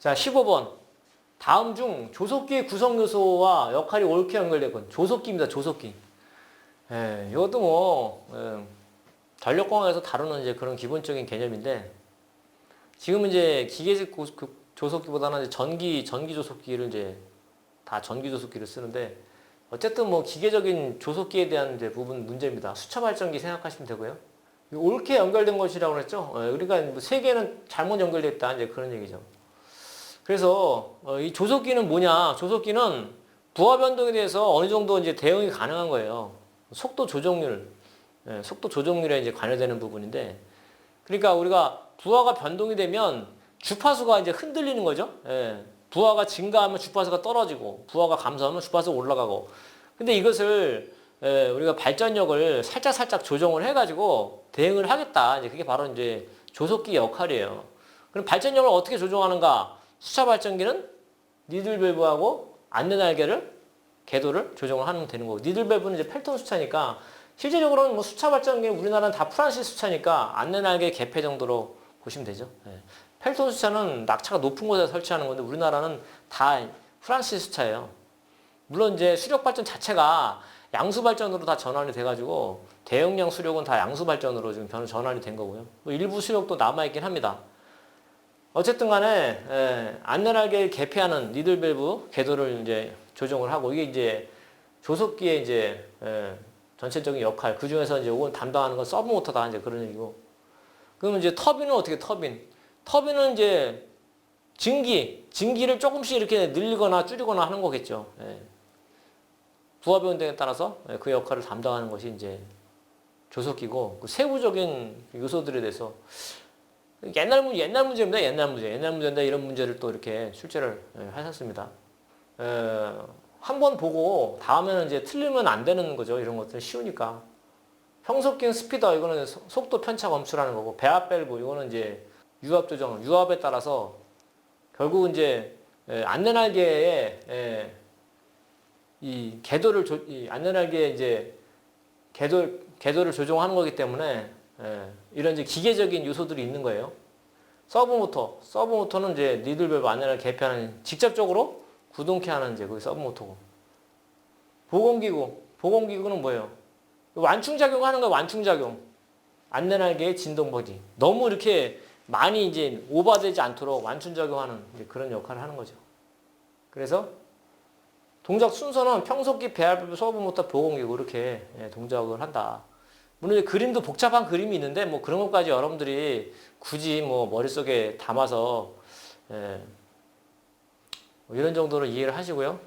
자, 15번. 다음 중 조속기의 구성 요소와 역할이 옳게 연결되건 조속기입니다. 조속기. 예, 이것도 뭐 예, 전력공학에서 다루는 이제 그런 기본적인 개념인데 지금 이제 기계식 고- 그 조속기보다는 이제 전기 전기 조속기를 이제 다 전기 조속기를 쓰는데 어쨌든 뭐 기계적인 조속기에 대한 이제 부분 문제입니다. 수차 발전기 생각하시면 되고요. 이 옳게 연결된 것이라고 그랬죠. 예, 그러니까 뭐 세 개는 잘못 연결됐다 이제 그런 얘기죠. 그래서 어, 이 조속기는 뭐냐? 조속기는 부하 변동에 대해서 어느 정도 이제 대응이 가능한 거예요. 속도 조정률, 예, 속도 조정률에 이제 관여되는 부분인데, 그러니까 우리가 부하가 변동이 되면 주파수가 이제 흔들리는 거죠. 예, 부하가 증가하면 주파수가 떨어지고, 부하가 감소하면 주파수가 올라가고. 근데 이것을 예, 우리가 발전력을 살짝 살짝 조정을 해가지고 대응을 하겠다. 이제 그게 바로 이제 조속기 역할이에요. 그럼 발전력을 어떻게 조정하는가? 수차 발전기는 니들 밸브하고 안내 날개를 궤도를 조정을 하면 되는 거고 니들 밸브는 이제 펠톤 수차니까 실제적으로는 뭐 수차 발전기는 우리나라는 다 프란시스 수차니까 안내 날개 개폐 정도로 보시면 되죠. 예. 펠톤 수차는 낙차가 높은 곳에 설치하는 건데 우리나라는 다 프란시스 수차예요. 물론 이제 수력 발전 자체가 양수 발전으로 다 전환이 돼가지고 대용량 수력은 다 양수 발전으로 지금 변- 전환이 된 거고요. 뭐 일부 수력도 남아 있긴 합니다. 어쨌든 간에 에, 안전하게 개폐하는 니들 밸브 궤도를 이제 조정을 하고 이게 이제 조속기의 이제 에, 전체적인 역할 그 중에서 이제 이건 담당하는 건 서브 모터다 이제 그런 얘기고. 그러면 이제 터빈은 어떻게 터빈? 터빈은 이제 증기 증기를 조금씩 이렇게 늘리거나 줄이거나 하는 거겠죠. 예. 부하 변동에 따라서 예, 그 역할을 담당하는 것이 이제 조속기고 그 세부적인 요소들에 대해서 옛날 문 옛날 문제입니다. 옛날 문제. 옛날 문제인데 이런 문제를 또 이렇게 출제를 예, 하셨습니다. 한 번 보고 다음에는 이제 틀리면 안 되는 거죠. 이런 것들 쉬우니까. 평속기는 스피더 이거는 소- 속도 편차 검출하는 거고 배합 밸브 이거는 이제 유압 조정 유압에 따라서 결국 이제 예, 안내 날개에 예, 이 궤도를 조, 이 안내 날개에 이제 궤도 궤도를 조정하는 거기 때문에 예, 이런 이제 기계적인 요소들이 있는 거예요. 서브 모터, 서브 모터는 이제 니들 밸브 안내를 개폐하는 직접적으로 구동케 하는 이제 그 서브 모터고. 보건기구, 보건기구는 뭐예요? 완충 작용 하는 거예요. 완충 작용. 안내 날개의 진동 버디. 너무 이렇게 많이 이제 오버되지 않도록 완충 작용하는 이제 그런 역할을 하는 거죠. 그래서 동작 순서는 평속기 배합 서브 모터 보건기구 이렇게 예, 동작을 한다. 물론 그림도 복잡한 그림이 있는데 뭐 그런 것까지 여러분들이 굳이 뭐 머릿속에 담아서 예, 뭐 이런 정도로 이해를 하시고요.